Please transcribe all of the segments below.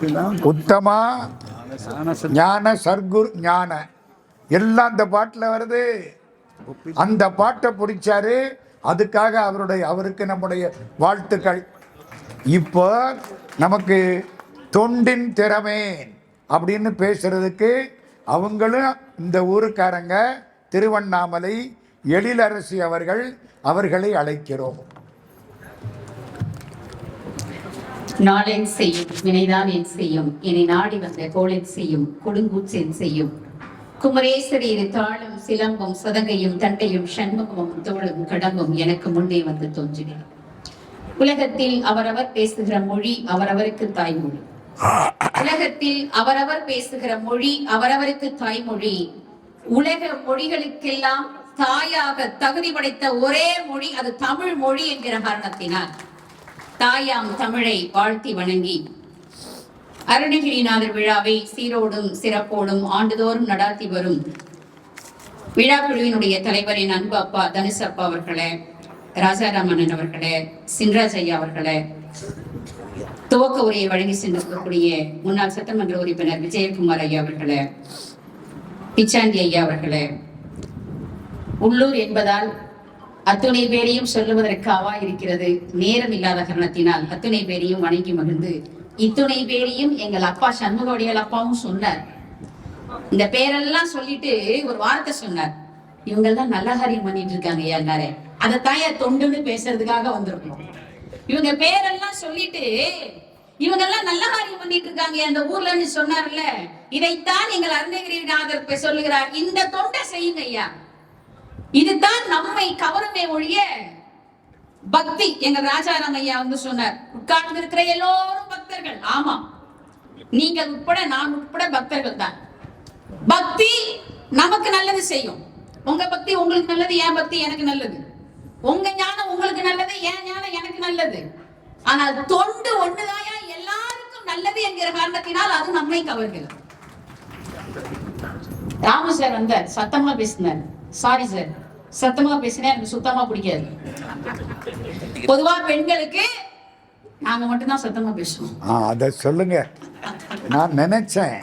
உத்தமா ஞான சர்க்குர் ஞான. எல்லாம் அந்த பாட்டில் வருது. அந்த பாட்டை பிடிச்சாரு. அதுக்காக அவருடைய அவருக்கு நம்முடைய வாழ்த்துக்கள். இப்போ நமக்கு தொண்டின் திறமேன் அப்படின்னு பேசுறதுக்கு அவங்களும் இந்த ஊருக்காரங்க திருவண்ணாமலை எழிலரசி அவர்கள் அவர்களை அழைக்கிறோம். நாளென் செய்யும் வினைதான் என் செய்யும். என்னை நாடி வந்த கோளென் செய்யும் கொடுங்கூச்சென் செய்யும். குமரேஸ்வரி இரு தாளும் சிலம்பும் சதங்கையும் தண்டையும் சண்முகமும் தோளும் கடம்பும் எனக்கு முன்னே வந்து தோன்றினேன் உலகத்தில் அவரவர் பேசுகிற மொழி அவரவருக்கு தாய்மொழி. உலகத்தில் அவரவர் பேசுகிற மொழி அவரவருக்கு தாய்மொழி. உலக மொழிகளுக்கெல்லாம் தாயாக தகுதி படைத்த ஒரே மொழி அது தமிழ் மொழி என்கிற காரணத்தினால். தாயாம் தமிழை வாழ்த்தி வணங்கி. அருணகிரிநாதர் விழாவை சீரோடும் சிறப்போடும் ஆண்டுதோறும் நடாத்தி வரும் விழா குழுவினுடைய தலைவரின் அன்பு அப்பா தனுஷ் அப்பா அவர்களே ராஜாராமண்ணன் அவர்களே சின்ராஜ் ஐயா அவர்களே துவக்க உரையை வழங்கி சென்றிருக்கக்கூடிய முன்னாள் சட்டமன்ற உறுப்பினர் விஜயகுமார் ஐயா அவர்களே பிச்சாண்டி ஐயா அவர்களே உள்ளூர் என்பதால் அத்துணை பேரையும் சொல்லுவதற்கு அவா இருக்கிறது? நேரம் இல்லாத காரணத்தினால் அத்துணை பேரையும் வணங்கி மகிழ்ந்து இத்துணை பேரையும் எங்கள் அப்பா சண்முகோடியல் அப்பாவும் சொன்னார். இந்த பேரெல்லாம் சொல்லிட்டு ஒரு வார்த்தை சொன்னார். இவங்க எல்லாம் நல்ல காரியம் பண்ணிட்டு இருக்காங்க எல்லாரே. அதை தாயா தொண்டுன்னு பேசுறதுக்காக வந்திருக்கோம். இவங்க பேரெல்லாம் சொல்லிட்டு இவங்க எல்லாம் நல்ல காரியம் பண்ணிட்டு இருக்காங்க அந்த ஊர்லன்னு சொன்னார்ல. இதைத்தான் எங்கள் அருணகிரிநாதர் சொல்லுகிறார். இந்த தொண்டை செய்யுங்க ஐயா. இதுதான் நம்மை கவருமே ஒழிய பக்தி. எங்க ராஜாராம் ஐயா வந்து சொன்னார் உட்கார்ந்து இருக்கிற எல்லோரும் பக்தர்கள். ஆமா. நீங்கள் உட்பட நான் உட்பட பக்தர்கள் தான். பக்தி நமக்கு நல்லது செய்யும். உங்க பக்தி உங்களுக்கு நல்லது என் பக்தி எனக்கு நல்லது. உங்க ஞானம் உங்களுக்கு நல்லது என் ஞானம் எனக்கு நல்லது. ஆனால் தொண்டு ஒண்ணுதாயா? எல்லாருக்கும் நல்லது என்கிற காரணத்தினால் அது நம்மை கவர்கிறது. ராமு சார் வந்தார் சத்தமா பேசினார். சாரி சார் சத்தமா பேசினா எனக்கு சுத்தமா பிடிக்காது. பொதுவா பெண்களுக்கு நாங்க மட்டும்தான் சத்தமா பேசுவோம். அதை சொல்லுங்க. நான் நினைச்சேன்.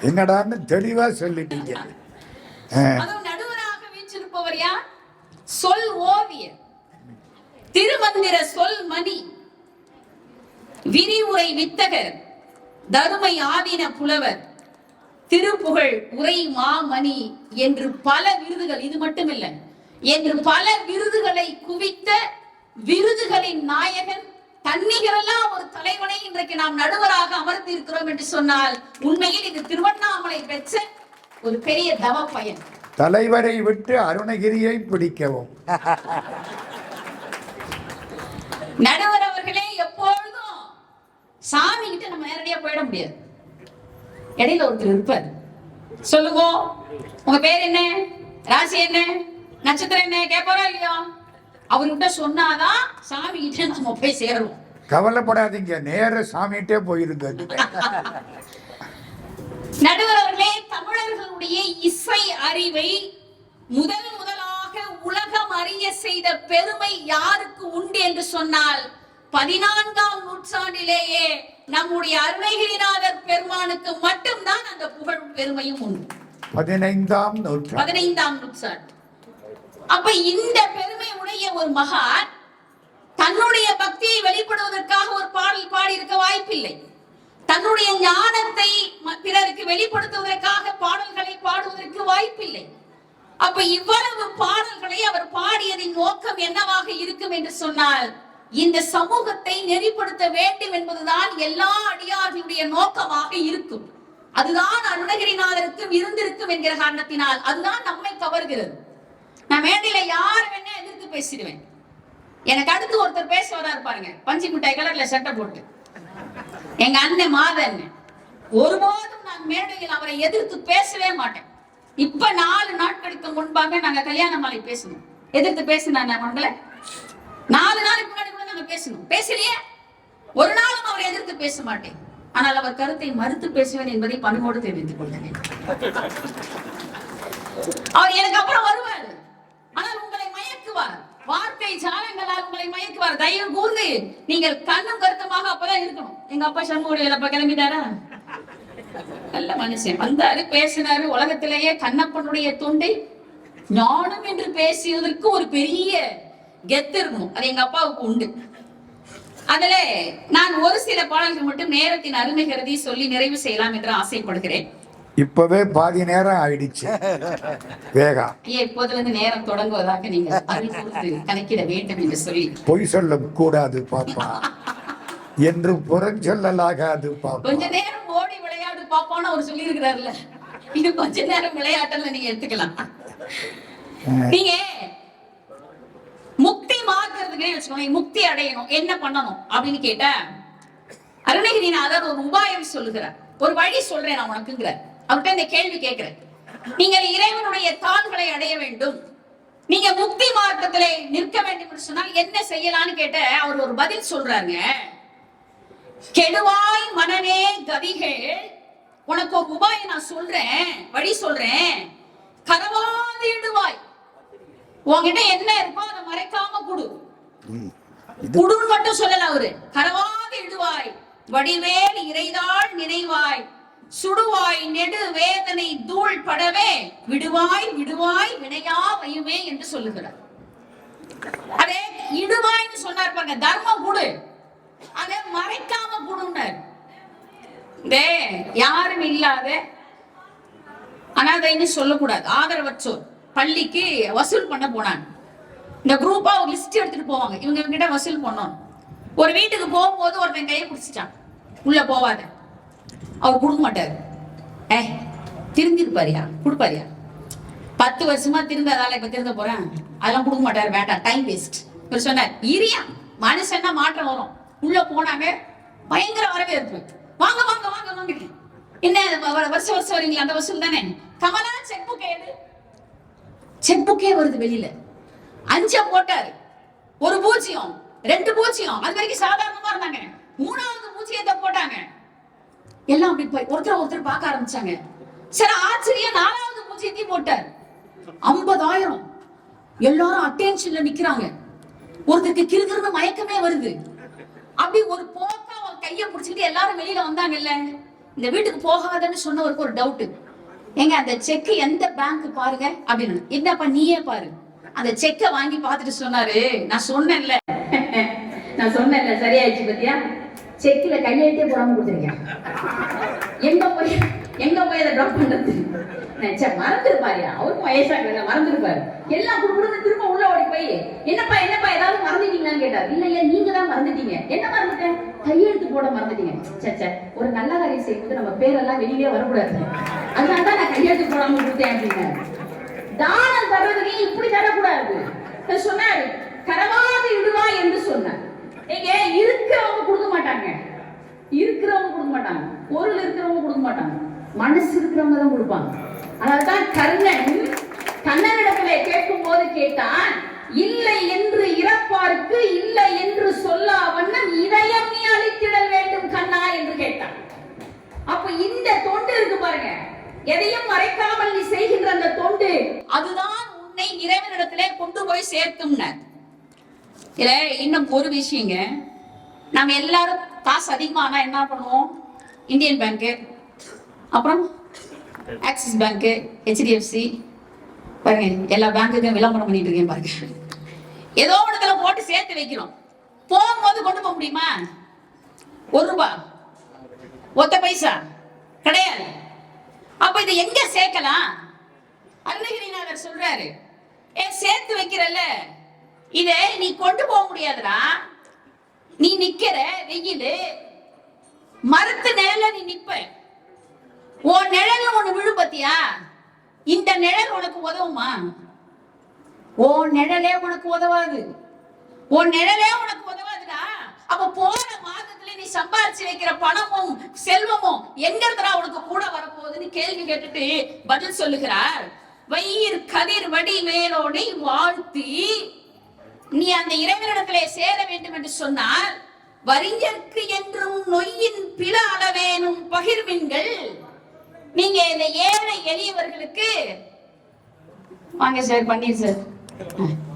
என்னடான்னு தெளிவா சொல்லிட்டீங்க. அதுவும் நடுவராக வீற்றிருப்பவர் யார்? சொல் ஓவியர். திருமந்திர சொல் மணி. விரிவுரை வித்தகர். தருமை ஆதீன புலவர். திருப்புகழ் உரை மாமணி என்று பல விருதுகள் இது மட்டுமில்லை. என்று பல விருதுகளை குவித்த விருதுகளின் நாயகன் தன்னிகரெல்லாம் ஒரு தலைவனை இன்றைக்கு நாம் நடுவராக அமர்ந்து இருக்கிறோம் என்று சொன்னால் உண்மையில் இது திருவண்ணாமலை பெற்ற ஒரு பெரிய தவ பயன். தலைவரை விட்டு அருணகிரியை பிடிக்கவும். நடுவர் அவர்களே எப்பொழுதும் சாமி கிட்ட நம்ம நேரடியா போயிட முடியாது. இடையில ஒருத்தர் இருப்பார். சொல்லுங்க உங்க பேர் என்ன? ராசி என்ன? நட்சத்திரம் என்ன? கேட்பாரா இல்லையா? அவர்கிட்ட சொன்னாதான் சாமி கிட்ட நம்ம போய் சேருவோம். கவலைப்படாதீங்க நேர சாமிகிட்டே போயிருங்க. நடுவர் அவர்களே தமிழர்களுடைய இசை அறிவை முதல் முதலாக உலகம் அறிய செய்த பெருமை யாருக்கு உண்டு என்று சொன்னால் பதினான்காம் நூற்றாண்டிலேயே நம்முடைய அருணகிரிநாதர் பெருமானுக்கு மட்டும்தான் அந்த புகழ் பெருமையும் உண்டு. பதினைந்தாம் நூற்றாண்டு. பதினைந்தாம் நூற்றாண்டு. அப்ப இந்த பெருமை உடைய ஒரு மகான் தன்னுடைய பக்தியை வெளிப்படுவதற்காக ஒரு பாடல் பாடி இருக்க வாய்ப்பில்லை. தன்னுடைய ஞானத்தை பிறருக்கு வெளிப்படுத்துவதற்காக பாடல்களை பாடுவதற்கு வாய்ப்பில்லை. அப்ப இவ்வளவு பாடல்களை அவர் பாடியதின் நோக்கம் என்னவாக இருக்கும் என்று சொன்னால் இந்த சமூகத்தை நெறிப்படுத்த வேண்டும் என்பதுதான் எல்லா அடியார்களுடைய நோக்கமாக இருக்கும். அதுதான் அருணகிரிநாதருக்கும் இருந்திருக்கும் என்கிற காரணத்தினால் அதுதான் நம்மை கவர்கிறது. நான் மேடையில யார் வேணா எதிர்த்து பேசிடுவேன். எனக்கு அடுத்து ஒருத்தர் பேச வராரு பாருங்க. பஞ்சு மிட்டாய் கலர்ல சட்டை போட்டு. எங்க அண்ணன் மாத அண்ணன் ஒருபோதும் நான் மேடையில் அவரை எதிர்த்து பேசவே மாட்டேன். இப்ப நாலு நாட்களுக்கு முன்பாக நாங்க கல்யாண மாலை பேசணும். எதிர்த்து பேசினா உங்களை? நாலு நாளைக்கு நாங்க பேசணும். பேசலையே? ஒரு நாளும் அவரை எதிர்த்து பேச மாட்டேன். ஆனால் அவர் கருத்தை மறுத்து பேசுவேன் என்பதை பணிவோடு தெரிவித்துக் கொள்கிறேன். அவர் எனக்கு அப்புறம் வருவார். ஆனால் உங்களை மயக்குவார். வார்த்தை ஜாலங்களால் உங்களை மயக்குவார். தயவு கூர்ந்து நீங்கள் கண்ணும் கருத்துமாக அப்பதான் இருக்கணும். எங்க அப்பா சண்முக அப்பா கிளம்பிட்டாரா? நல்ல மனுஷன். வந்தாரு பேசினாரு. உலகத்திலேயே கண்ணப்பனுடைய தொண்டை ஞானம் என்று பேசியதற்கு ஒரு பெரிய கெத்து இருக்கணும் அது எங்க அப்பாவுக்கு உண்டு. அதுல நான் ஒரு சில பாடல்கள் மட்டும் நேரத்தின் அருமை கருதி சொல்லி நிறைவு செய்யலாம் என்று ஆசைப்படுகிறேன். இப்பவே பாதி நேரம் ஆயிடுச்சு. வேகா. ஐயா இப்போதுல இருந்து நேரம் தொடங்குவதாக கூர்ந்து கணக்கிட வேண்டும் என்று சொல்லி. பொய் சொல்ல கூடாது பாப்பா. என்று புறஞ்சொல்லலாகாது பாப்பா. கொஞ்ச நேரம் ஓடி விளையாடு பாப்பான்னு அவர் சொல்லி இருக்கிறாருல்ல இது கொஞ்ச நேரம் விளையாட்டுல நீங்க எடுத்துக்கலாம். நீங்க முக்தி மாத்துறதுக்குன்னு வச்சுக்கோங்க முக்தி அடையணும். என்ன பண்ணணும் அப்படின்னு கேட்டா அருணகிரிநாதர் ஒரு உபாயம் சொல்லுகிறார். ஒரு வழி சொல்றேன் நான் உனக்குங்கிற. அவர்கிட்ட இந்த கேள்வி கேட்கிறேன். நீங்கள் இறைவனுடைய தாள்களை அடைய வேண்டும். நீங்க முக்தி மார்க்கத்திலே நிற்க வேண்டும் சொன்னால் என்ன செய்யலாம்னு கேட்ட அவர் ஒரு பதில் சொல்றாங்க கெடுவாய் மனநே கதிகள். உனக்கு ஒரு உபாயம் நான் சொல்றேன் வழி சொல்றேன். கரவாதிடுவாய். உன்கிட்ட என்ன இருக்கோ அதை மறைக்காம கொடு. இது குடுன்னு மட்டும் சொல்லல அவரு. கரவாது இடுவாய். வடிவேல் இறைதாள் நினைவாய். சுடுவாய் நெடு வேதனை தூள் படவே. விடுவாய் விடுவாய் வினையா வையுமே என்று சொல்லுகிறார். அதே இடுவாய்ன்னு சொன்னார் பாருங்க தர்மம் கொடு. அதை மறைக்காம கொடுன்னார். டே யாரும் இல்லாத அனாதைன்னு சொல்லக்கூடாது. ஆதரவற்றோர். பள்ளிக்கு வசூல் பண்ண போனாங்க. இந்த குரூப்பா ஒரு லிஸ்ட் எடுத்துட்டு போவாங்க. இவங்க இவங்க கிட்ட வசூல் பண்ணணும். ஒரு வீட்டுக்கு போகும்போது ஒருத்தன் கையை பிடிச்சிட்டான். உள்ள போவாத. அவர் கொடுக்க மாட்டாரு. ஏ திருந்திருப்பாரியா? கொடுப்பாரியா? பத்து வருஷமா திருந்ததால இப்ப திருந்த போறேன். அதெல்லாம் கொடுக்க மாட்டாரு. வேண்டாம். டைம் வேஸ்ட் இவர் சொன்னார் இரியா மனுஷன்னா மாற்றம் வரும். உள்ள போனாங்க பயங்கர வரவேற்பு. வாங்க வாங்க வாங்க வாங்க. என்ன வ- வருஷம் வருஷம் வரீங்களா அந்த வசூல் தானே? கமலா செக் புக் எடு செப்புக்கே வருது வெளியில. அஞ்ச போட்டாரு. ஒரு பூஜ்ஜியம் ரெண்டு பூஜ்ஜியம். அது வரைக்கும் சாதாரணமா இருந்தாங்க. மூணாவது பூஜ்ஜியத்தை போட்டாங்க. எல்லாம் அப்படி போய் ஒருத்தர் ஒருத்தர் பார்க்க ஆரம்பிச்சாங்க. சரி ஆச்சரியம் நாலாவது பூஜ்ஜியத்தையும் போட்டார். ஐம்பதாயிரம். எல்லாரும் அட்டென்ஷன்ல நிக்கிறாங்க. ஒருத்தருக்கு கிருகிருந்து மயக்கமே வருது. அப்படி ஒரு போக்கா அவன் கைய பிடிச்சிக்கிட்டு எல்லாரும் வெளியில வந்தாங்கல்ல? இந்த வீட்டுக்கு போகாதன்னு சொன்னவருக்கு ஒரு டவுட் ஏங்க அந்த செக் எந்த பேங்க் பாருங்க? அப்படின்னு. என்னப்பா நீயே பாரு. அந்த செக்கை வாங்கி பார்த்துட்டு சொன்னாரு. நான் சொன்னேன்ல. நான் சொன்னேன்ல சரியாயிடுச்சு பத்தியா? செக்ல கையெழுத்தே போடாம கொடுத்துருக்கேன் எங்க போய் எங்க போய் அதை ட்ராப் பண்றது? சரி மறந்துருப்பாரியா. அவருக்கும் வயசாக மறந்துருப்பாரு. எல்லாம் குடுக்குறது திரும்ப உள்ள ஓடி போய் என்னப்பா என்னப்பா ஏதாவது மறந்துட்டீங்களான்னு கேட்டார் இல்லையா நீங்க தான் மறந்துட்டீங்க. என்ன மறந்துட்டேன் கையெழுத்து போட மறந்துட்டீங்க. சச்ச சே ஒரு நல்ல காரியம் செய்யும்போது நம்ம பேரெல்லாம் வெளியிலே வரக்கூடாது. அதனால தான் நான் கையெழுத்து போடாம கொடுத்தேன் அப்படின்னு தானம் தர்றதுக்கு இப்படி தரக்கூடாது. சொன்னாரு. கரவாது இடுவா என்று சொன்னார். நீங்க இருக்கிறவங்க கொடுக்க மாட்டாங்க. இருக்கிறவங்க கொடுக்க மாட்டாங்க. பொருள் இருக்கிறவங்க கொடுக்க மாட்டாங்க. மனசு இருக்கிறவங்க தான் கொடுப்பாங்க. அதனால்தான் கர்ணன் கண்ணனிடத்துல கேட்கும் போது கேட்டான் இல்லை என்று இறப்பார்க்கு இல்லை என்று சொல்லா வண்ணம் இதயம் நீ அழித்திடல் வேண்டும் கண்ணா என்று கேட்டான். அப்ப இந்த தொண்டு இருக்கு பாருங்க. எதையும் மறைக்காமல் நீ செய்கின்ற அந்த தொண்டு அதுதான் உன்னை இறைவனிடத்திலே கொண்டு போய் சேர்க்கும்னர் இதுல இன்னும் ஒரு விஷயங்க. நாம எல்லாரும் காசு அதிகமானா என்ன பண்ணுவோம்? இந்தியன் பேங்க்கு அப்புறம் ஆக்சிஸ் பேங்க்கு ஹெச்டிஎஃப்சி பாருங்க எல்லா பேங்க்குக்கும் விளம்பரம் பண்ணிட்டு இருக்கேன் பாருங்க. ஏதோ இடத்துல போட்டு சேர்த்து வைக்கிறோம் போகும்போது கொண்டு போக முடியுமா? ஒரு ரூபாய் ஒத்த பைசா. கிடையாது. அப்ப இதை எங்க சேர்க்கலாம்? அருணகிரிநாதர் சொல்றாரு. ஏ சேர்த்து வைக்கிறல்ல. இத நீ கொண்டு போக முடியாதுடா. நீ நிக்கிற வெயிலு. மரத்து நிழல நீ நிப்ப. உன் நிழல் ஒண்ணு விழு பத்தியா? இந்த நிழல் உனக்கு உதவுமா? உன் நிழலே உனக்கு உதவாது. உன் நிழலே உனக்கு உதவாதுடா. அப்ப போற மாதத்துல நீ சம்பாரிச்சு வைக்கிற பணமும் செல்வமும் எங்க இருந்துடா உனக்கு கூட வரப்போகுதுன்னு கேள்வி கேட்டுட்டு பதில் சொல்லுகிறார். வயிர் கதிர் வடி வேலோடை வாழ்த்தி. நீ அந்த இறைவனிடத்திலே சேர வேண்டும் என்று சொன்னால் வரிஞர்க்கு என்றும் நொய்யின் பிற அளவேனும் பகிர்வின்கள். நீங்க இந்த ஏழை எளியவர்களுக்கு வாங்க சார் பன்னீர் சார்.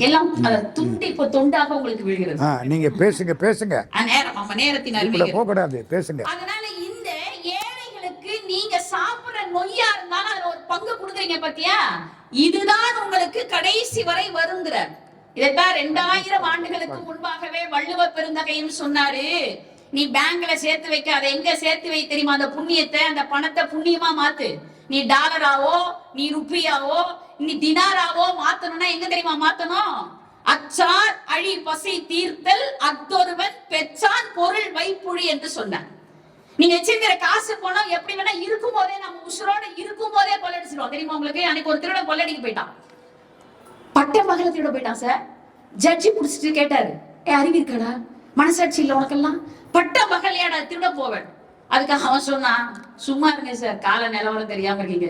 எல்லாம் அஹ், துண்டு இப்போ தொண்டாக உங்களுக்கு விழுகிறது. ஆ நீங்க பேசுங்க பேசுங்க. அஹ், நேரம் நம்ம நேரத்தின் இப்படி அருமை போக கூடாது பேசுங்க. அதனால இந்த ஏழைகளுக்கு நீங்க சாப்பிடுற நொய்யா இருந்தாலும் அதுல ஒரு பங்கு கொடுக்குறீங்க பாத்தியா? இதுதான் உங்களுக்கு கடைசி வரை வருங்கிறார் இதைத்தான் ரெண்டாயிரம் ஆண்டுகளுக்கு முன்பாகவே வள்ளுவ பெருந்தகையும் சொன்னாரு. நீ பேங்க்ல சேர்த்து வைக்க அதை எங்க சேர்த்து வை தெரியுமா? அந்த புண்ணியத்தை அந்த பணத்தை புண்ணியமா மாத்து. நீ டாலராவோ நீ ருப்பியாவோ இனி தினாராவோ மாத்தணும்னா எங்க தெரியுமா மாத்தணும்? அச்சார் அழி பசி தீர்த்தல் அத்தொருவன் பெற்றான் பொருள் வைப்புழி என்று சொன்னார். நீங்க வச்சிருக்கிற காசு பணம் எப்படி வேணா இருக்கும் போதே நம்ம உசுரோட இருக்கும் போதே கொள்ளடிச்சிருவோம். தெரியுமா உங்களுக்கு? அன்னைக்கு ஒரு திருடன் கொள்ளடிக்கு போயிட்டான். பட்ட மகள திருட போயிட்டான் சார். ஜட்ஜி புடிச்சிட்டு கேட்டாரு ஏ அறிவு இருக்கடா? மனசாட்சி இல்ல உனக்கெல்லாம்? பட்ட மகள் ஏடா திருட போவேன்? அதுக்காக அவன் சொன்னான் சும்மா இருங்க சார் கால நிலவரம் தெரியாம இருக்கீங்க.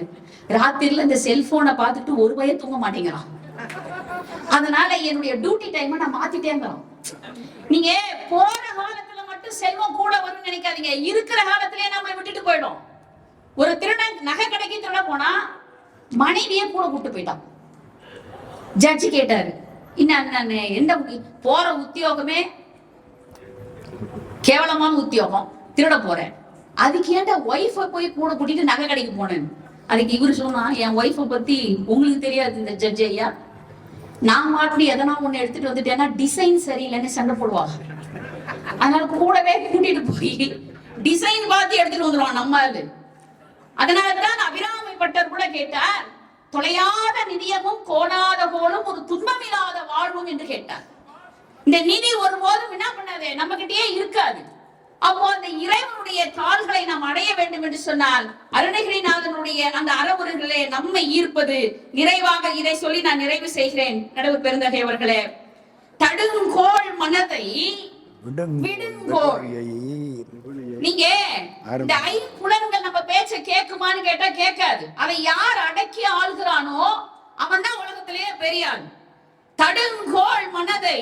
ராத்திரில இந்த செல்போனை பார்த்துட்டு ஒரு பய தூங்க மாட்டேங்கிறான். அதனால என்னுடைய டியூட்டி டைமை நான் மாத்திட்டே இருந்தோம் நீங்க போற காலத்துல மட்டும் செல்வம் கூட வரும்னு நினைக்காதீங்க. இருக்கிற காலத்திலேயே நம்ம விட்டுட்டு போயிடும் ஒரு திருடன் நகை கடைக்கு திருட போனா மனைவியே கூட கூட்டு போயிட்டான். ஜட்ஜி கேட்டாரு. என்ன எந்த போற உத்தியோகமே கேவலமான உத்தியோகம். திருட போறேன். அதுக்கு ஏன்டா ஒய்ஃபை போய் கூட கூட்டிட்டு நகை கடைக்கு போனேன்? அதுக்கு இவர் சொன்னா என் ஒய்ஃபை பத்தி உங்களுக்கு தெரியாது இந்த ஜட்ஜ் ஐயா. நான் மாட்டி எதனா ஒண்ணு எடுத்துட்டு வந்துட்டேன்னா டிசைன் சரியில்லைன்னு சண்டை போடுவா அதனால கூடவே கூட்டிட்டு போய் டிசைன் பார்த்து எடுத்துட்டு வந்துருவான் நம்ம ஆளு. அதனாலதான் அபிராமிப்பட்டர் கூட கேட்டார் தொலையாத நிதியமும் கோணாத கோலும் ஒரு துன்பமில்லாத வாழ்வும் என்று கேட்டார். இந்த நிதி ஒருபோதும் என்ன பண்ணாது நம்ம கிட்டயே இருக்காது. அப்போ அந்த இறைவனுடைய தாள்களை நாம் அடைய வேண்டும் என்று சொன்னால் அருணகிரிநாதனுடைய அந்த அறவுரைகளே நம்மை ஈர்ப்பது நிறைவாக இதை சொல்லி நான் நிறைவு செய்கிறேன் நடுவு பெருந்தகை அவர்களே. தடுங்கோள் மனதை விடுங்கோள். நீங்க இந்த ஐம்புலன்கள் நம்ம பேச்ச கேக்குமான்னு கேட்டா கேட்காது. அதை யார் அடக்கி ஆள்கிறானோ அவன் தான் உலகத்திலேயே பெரிய ஆள் தடுங்கோள் மனதை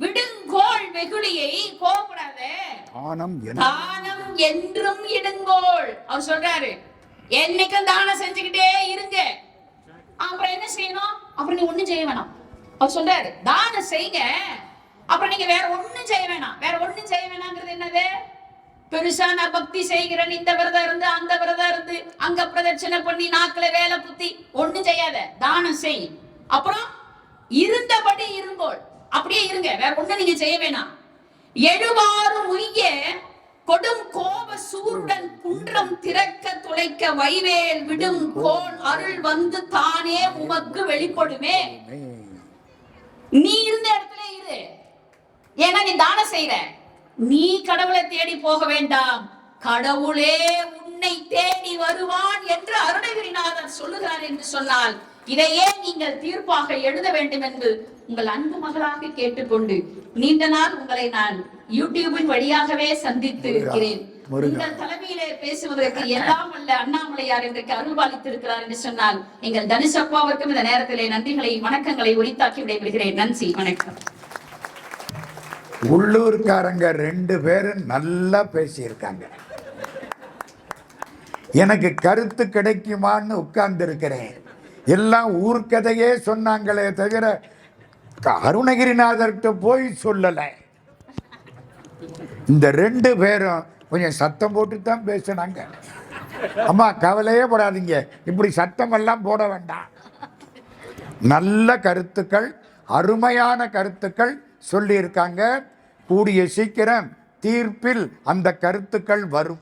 விடுங்கோள் வெகுளியை கோபப்படாத. தானம் என்றும் இடுங்கோள். அவர் சொல்றாரு என்னைக்கும் தானம் செஞ்சுக்கிட்டே இருங்க. அப்புறம் என்ன செய்யணும்? அப்புறம் நீ ஒண்ணும் செய்ய வேணாம். அவர் சொல்றாரு தானம் செய்யுங்க அப்புறம் நீங்க வேற ஒண்ணும் செய்ய வேணாம். வேற ஒண்ணும் செய்ய வேணாங்கிறது என்னது? பெருசா நான் பக்தி செய்கிறேன். இந்த விரதம் இருந்து அந்த விரதம் இருந்து அங்க பிரதட்சணை பண்ணி நாக்குல வேலை புத்தி. ஒண்ணும் செய்யாத. தானம் செய். அப்புறம் இருந்தபடி இருங்கோள். அப்படியே இருங்க. வேற ஒண்ணு நீங்க செய்ய வேணாம். எழுவாறு உய்ய கொடும் கோப சூருடன் குன்றம் திறக்க துளைக்க வைவேல் விடும் கோல் அருள் வந்து தானே உமக்கு வெளிப்படுமே. நீ இருந்த இடத்துல இரு. ஏன்னா நீ தானம் செய்யற நீ கடவுளை தேடி போக வேண்டாம். கடவுளே உன்னை தேடி வருவான் என்று அருணகிரிநாதர் சொல்லுகிறார் என்று சொன்னால் இதையே நீங்கள் தீர்ப்பாக எழுத வேண்டும் என்று உங்கள் அன்பு மகளாக கேட்டுக்கொண்டு நீண்ட நாள் உங்களை நான் யூடியூபின் வழியாகவே சந்தித்து இருக்கிறேன். உங்கள் தலைமையிலே பேசுவதற்கு எல்லாம் அல்ல அண்ணாமலையார் இன்றைக்கு அருள்பாலித்திருக்கிறார் என்று சொன்னால் எங்கள் தனுஷப்பாவிற்கும் இந்த நேரத்திலே நன்றிகளை வணக்கங்களை உரித்தாக்கி விடைபெறுகிறேன். நன்றி வணக்கம். உள்ளூர்காரங்க ரெண்டு பேரும் நல்லா பேசியிருக்காங்க. எனக்கு கருத்து கிடைக்குமான்னு உட்கார்ந்து இருக்கிறேன் எல்லாம் ஊர்க்கதையே சொன்னாங்களே தவிர க- அருணகிரிநாதர்கிட்ட போய் சொல்லலை. இந்த ரெண்டு பேரும் கொஞ்சம் சத்தம் போட்டு தான் பேசினாங்க. அம்மா கவலையே படாதீங்க. இப்படி சத்தமெல்லாம் போட வேண்டாம். நல்ல கருத்துக்கள் அருமையான கருத்துக்கள் சொல்லியிருக்காங்க. கூடிய சீக்கிரம் தீர்ப்பில் அந்த கருத்துக்கள் வரும்.